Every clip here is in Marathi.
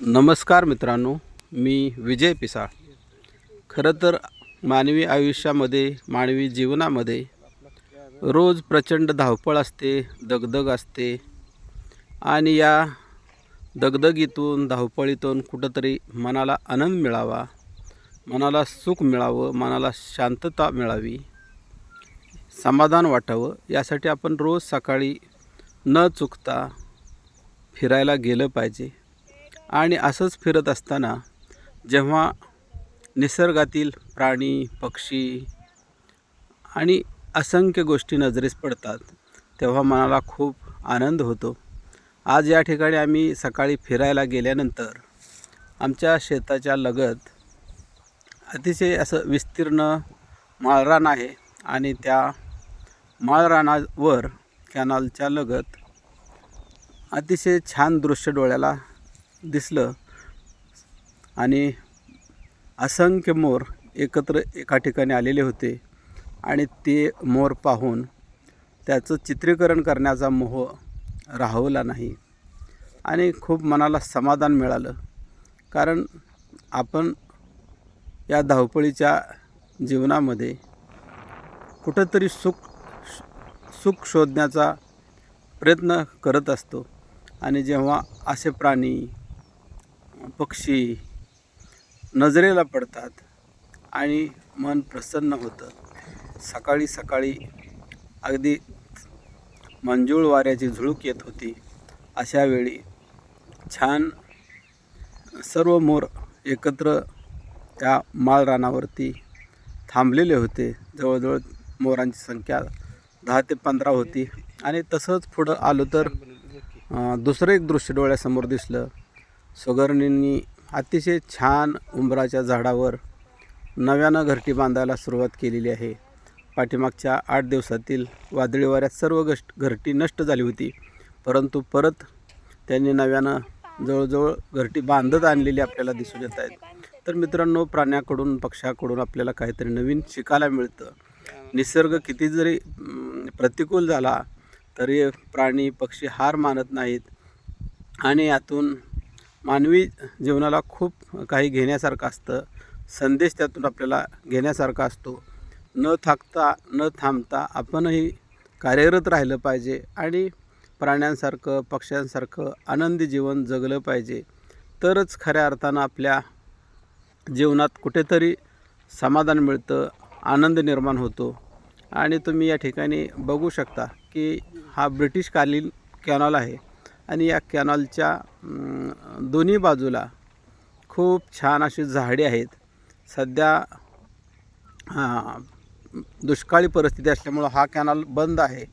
नमस्कार मित्रांनो मी विजय पिसाळ. खरं तर मानवी आयुष्यामध्ये मानवी जीवनामध्ये रोज प्रचंड धावपळ असते दगदग असते. आणि या दगदगीतून धावपळीतून कुठंतरी मनाला आनंद मिळावा मनाला सुख मिळावं मनाला शांतता मिळावी समाधान वाटावं यासाठी आपण रोज सकाळी न चुकता फिरायला गेलं पाहिजे. आणि असंच फिरत असताना जेव्हा निसर्गातील प्राणी पक्षी आणि असंख्य गोष्टी नजरेस पडतात तेव्हा मनाला खूप आनंद होतो. आज या ठिकाणी आम्ही सकाळी फिरायला गेल्यानंतर आमच्या शेताच्या लगत अतिशय असं विस्तीर्ण माळरान आहे आणि त्या माळरानावर कॅनॉलच्या लगत अतिशय छान दृश्य डोळ्याला दिसलं. आणि असंख्य मोर एकत्र एका ठिकाणी आलेले होते. आणि ते मोर पाहून त्याचं चित्रीकरण करण्याचा मोह राहवला नाही. आणि खूप मनाला समाधान मिळालं. कारण आपण या धावपळीच्या जीवनामध्ये कुठंतरी सुख सुख शोधण्याचा प्रयत्न करत असतो. आणि जेव्हा असे प्राणी पक्षी नजरेला पडतात आणि मन प्रसन्न होतं. सकाळी सकाळी अगदी मंजूळ वाऱ्याची झुळूक येत होती. अशा वेळी छान सर्व मोर एकत्र त्या माळरानावरती थांबलेले होते. जवळजवळ मोरांची संख्या दहा ते पंधरा होती. आणि तसंच पुढं आलो तर दुसरं एक दृश्य डोळ्यासमोर दिसलं. सुगरणींनी अतिशय छान उंबराच्या झाडावर नव्यानं घरटी बांधायला सुरुवात केलेली आहे. पाठीमागच्या आठ दिवसातील वादळी वाऱ्यात सर्व गष्ट घरटी नष्ट झाली होती. परंतु परत त्यांनी नव्यानं जवळजवळ घरटी बांधत आणलेली आपल्याला दिसून येत आहेत. तर मित्रांनो प्राण्याकडून पक्ष्याकडून आपल्याला काहीतरी नवीन शिकायला मिळतं. निसर्ग किती जरी प्रतिकूल झाला तरी प्राणी पक्षी हार मानत नाहीत. आणि यातून मानवी जीवनाला खूप काही घेण्यासारखं असतं. संदेश त्यातून आपल्याला घेण्यासारखा असतो. न थाकता न थांबता आपणही कार्यरत राहिलं पाहिजे आणि प्राण्यांसारखं पक्ष्यांसारखं आनंदी जीवन जगलं पाहिजे. तरच खऱ्या अर्थानं आपल्या जीवनात कुठेतरी समाधान मिळतं आनंद निर्माण होतो. आणि तुम्ही या ठिकाणी बघू शकता की हा ब्रिटिशकालीन कॅनॉल आहे. आणि या कॅनॉलच्या दोन्ही बाजूला खूप छान अशी झाडे आहेत. सध्या दुष्काळी परिस्थिती असल्यामुळं हा कॅनॉल बंद आहे.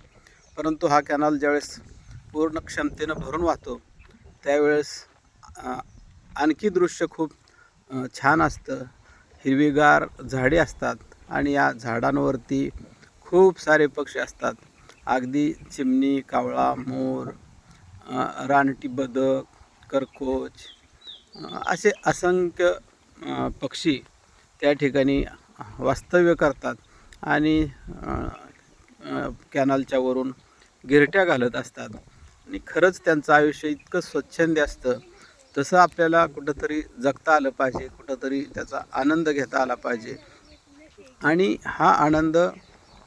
परंतु हा कॅनॉल ज्यावेळेस पूर्ण क्षमतेनं भरून वाहतो त्यावेळेस आणखी दृश्य खूप छान असतं. हिरवीगार झाडे असतात आणि या झाडांवरती खूप सारे पक्षी असतात. अगदी चिमणी कावळा मोर रानटी बदक कर्कोच असे असंख्य पक्षी त्या ठिकाणी वास्तव्य करतात आणि कॅनलच्या वरून गिरट्या घालत असतात. आणि खरंच त्यांचं आयुष्य इतकं स्वच्छंदी असतं. तसं आपल्याला कुठंतरी जगता आलं पाहिजे कुठंतरी त्याचा आनंद घेता आला पाहिजे. आणि हा आनंद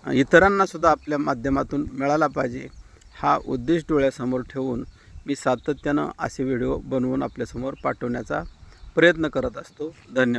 इतरांनासुद्धा आपल्या माध्यमातून मिळाला पाहिजे. हा उद्देश डोळ्यासमोर ठेवून मी सातत्यानं असे व्हिडिओ बनवून आपल्यासमोर पाठवण्याचा प्रयत्न करत असतो. धन्यवाद.